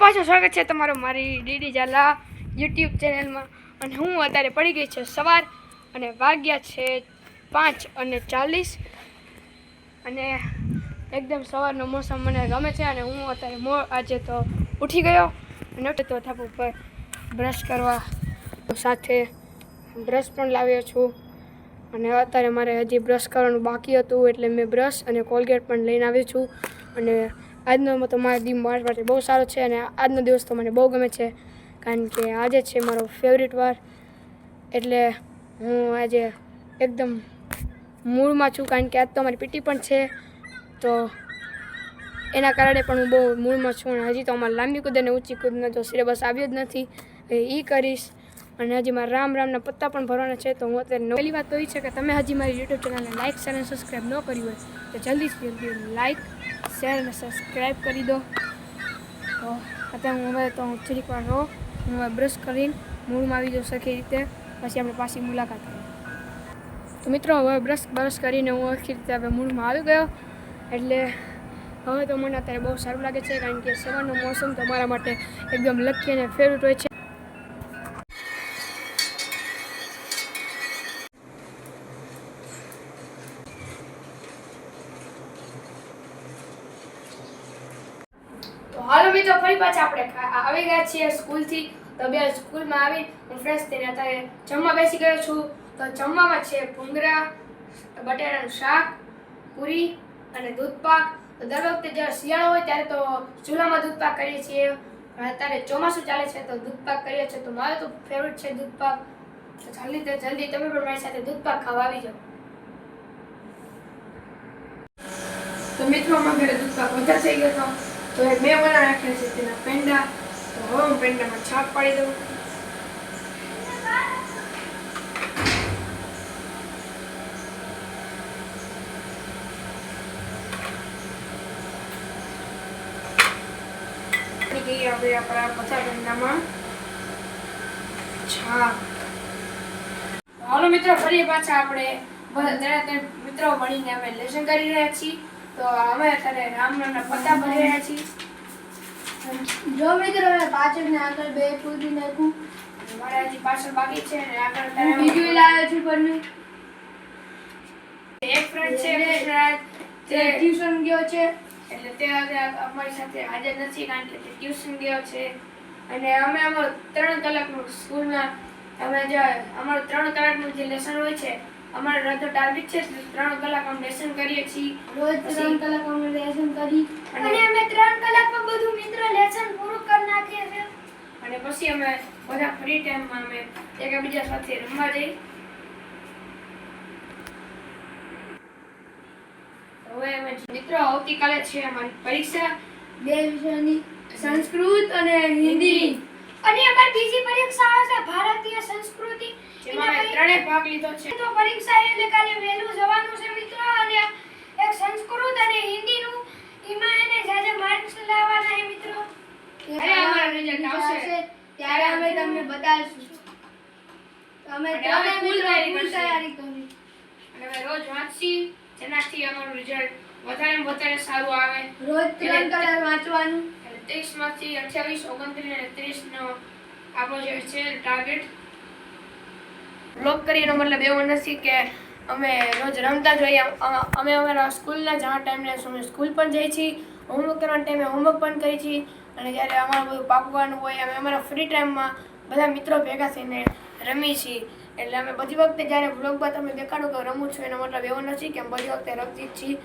પાછું સ્વાગત છે તમારું મારી ડીડી ઝાલા યુટ્યુબ ચેનલમાં. અને હું અત્યારે પડી ગઈ છે સવાર અને વાગ્યા છે પાંચ અને ચાલીસ. અને એકદમ સવારનો મોસમ મને ગમે છે અને હું અત્યારે મો આજે તો ઉઠી ગયો. અને તો થાપ ઉપર બ્રશ કરવા સાથે બ્રશ પણ લાવ્યો છું. અને અત્યારે મારે હજી બ્રશ કરવાનું બાકી હતું એટલે મેં બ્રશ અને કોલગેટ પણ લઈને આવ્યો છું. અને આજનો તો મારા દી મારા માટે બહુ સારો છે અને આજનો દિવસ તો મને બહુ ગમે છે. કારણ કે આજે છે મારો ફેવરિટ વાર. એટલે હું આજે એકદમ મૂળમાં છું કારણ કે આજ તો મારી પીટી પણ છે. તો એના કારણે પણ હું બહુ મૂળમાં છું અને હજી તો અમારે લાંબી કૂદ અને ઊંચી કૂદનો તો સિલેબસ આવ્યો જ નથી. એ કરીશ. અને હજી મારા રામ રામના પત્તા પણ ભરવાના છે, તો હું અત્યારે પહેલી વાત તો એ છે કે તમે હજી મારી યુટ્યુબ ચેનલને લાઇક શેર અને સબસ્ક્રાઈબ ન કરી હોય, તો જલ્દીથી જલ્દી લાઇક શેર અને સબસ્ક્રાઈબ કરી દો. તો અત્યારે હું હવે તો હું થોડીક વાર રહો, હું હવે બ્રશ કરીને મૂળમાં આવી જાઉં સરખી રીતે, પછી આપણે પાછી મુલાકાત કરીએ. તો મિત્રો, હવે બ્રશ બ્રશ કરીને હું આખી રીતે હવે મૂળમાં આવી ગયો, એટલે હવે તો મને અત્યારે બહુ સારું લાગે છે, કારણ કે સવારનો મોસમ તો મારા માટે એકદમ લકી અને ફેવરેટ હોય છે. તો ફરી પાછા આપણે આવી ગયા છીએ સ્કૂલથી. તો બે સ્કૂલમાં આવી. હું ફ્રેશ થઈને અત્યારે જમવા બેસી ગયો છું. તો જમવામાં છે ભૂંગરા બટેટાનું શાક, પૂરી અને દૂધપાક તો દર વખતે જ્યારે શિયાળો હોય ત્યારે તો ચૂલામાં દૂધપાક કરીએ છીએ. અત્યારે ચોમાસું ચાલે છે તો દૂધપાક કરીએ છીએ. તો મારો તો ફેવરેટ છે દૂધપાક તો જલ્દી જલ્દી તમે પણ મારી સાથે દૂધપાક ખાવા આવી જાઓ. તો મિત્રો, અમારા ઘરે દૂધપાક વધારે થઈ ગયો હતો. તો મેં બનાવી રાખ્યા છે તેના પેંડા. તો હવે હું પેંડામાં છાપ પાડી દઉં. ગઈ હવે આપણા પચાસ પેંડામાં છાપ હાલો મિત્રો, ફરી પાછા આપણે બધા મિત્રો મળીને અમે લેસન કરી રહ્યા છીએ. તો અમે અત્યારે રામનાના પત્તા ભરી રહ્યા છીએ. જો મિત્રો મેં પાછળ ને આગળ બે પૂરી નાખ્યું મારે હજી પાછળ બાકી છે અને આગળ બીજું લાવ્યો છું પણ એક ફ્રેન્ડ છે તે તે ટ્યુશન ગયો છે. એટલે તે અમારી સાથે હાજર નથી કારણ કે તે ટ્યુશન ગયો છે. અને અમે અમારું ત્રણ કલાકનું સ્કૂલના અમે જે અમારું ત્રણ કલાકનું જે લેસન હોય છે અમારે રજો ટાર્ગેટ છે ત્રણ કલાક અમે લેસન કરીએ છીએ. રોજ ત્રણ કલાક અમે લેસન કરી. અને અમે ત્રણ કલાકમાં બધું મિત્રો લેસન પૂરું કરી નાખીએ છીએ. અને પછી અમે બધા ફ્રી ટાઈમમાં અમે એકબીજા સાથે રમવા જઈએ. હવે અમે મિત્રો આવતીકાલે છે અમારી પરીક્ષા. બે વિષયની સંસ્કૃત અને હિન્દી. અને અમારી બીજી પરીક્ષા આવે છે ભારતીય સંસ્કૃતિ જેમાં અમે ત્રણેય ભાગ લીધો છે. તો પરીક્ષા એટલે કાલે વહેલું જવાનું છે મિત્રો અને એક સંસ્કૃત અને હિન્દીનું એમાં એને જાજે માર્ક્સ લાવવાના છે મિત્રો. જ્યારે અમારું રિઝલ્ટ આવશે? ત્યારે અમે તમને બતાવીશું. અમે ત્રણે full તૈયારી full કરશું. તૈયારી કરી. અને અમે રોજ વાંચી જેનાથી અમારું રિઝલ્ટ વધારે વધારે સારું આવે. રોજ ત્રણ કલાક વાંચવાનું. એટલે ત્રીસમાંથી અઠ્યાવીસ ઓગણત્રીસ અને ત્રીસ નો આપણો જે છે ટાર્ગેટ બ્લોક કરીએનો મતલબ એવો નથી કે અમે રોજ રમતા જોઈએ હોઈએ. અમે અમારા સ્કૂલના જવા ટાઈમને અમે સ્કૂલ પણ જઈએ છીએ. હોમવર્ક કરવાના ટાઈમે હોમવર્ક પણ કરીએ છીએ. અને જ્યારે અમારું બધું પાકવાનું હોય, અમે અમારા ફ્રી ટાઈમમાં બધા મિત્રો ભેગા થઈને રમીએ છીએ. એટલે અમે બધી વખતે જ્યારે બ્લોગમાં તમે દેખાડો કે રમું છું, એનો મતલબ એવો નથી કે અમે બધી વખતે રમતી જ છીએ.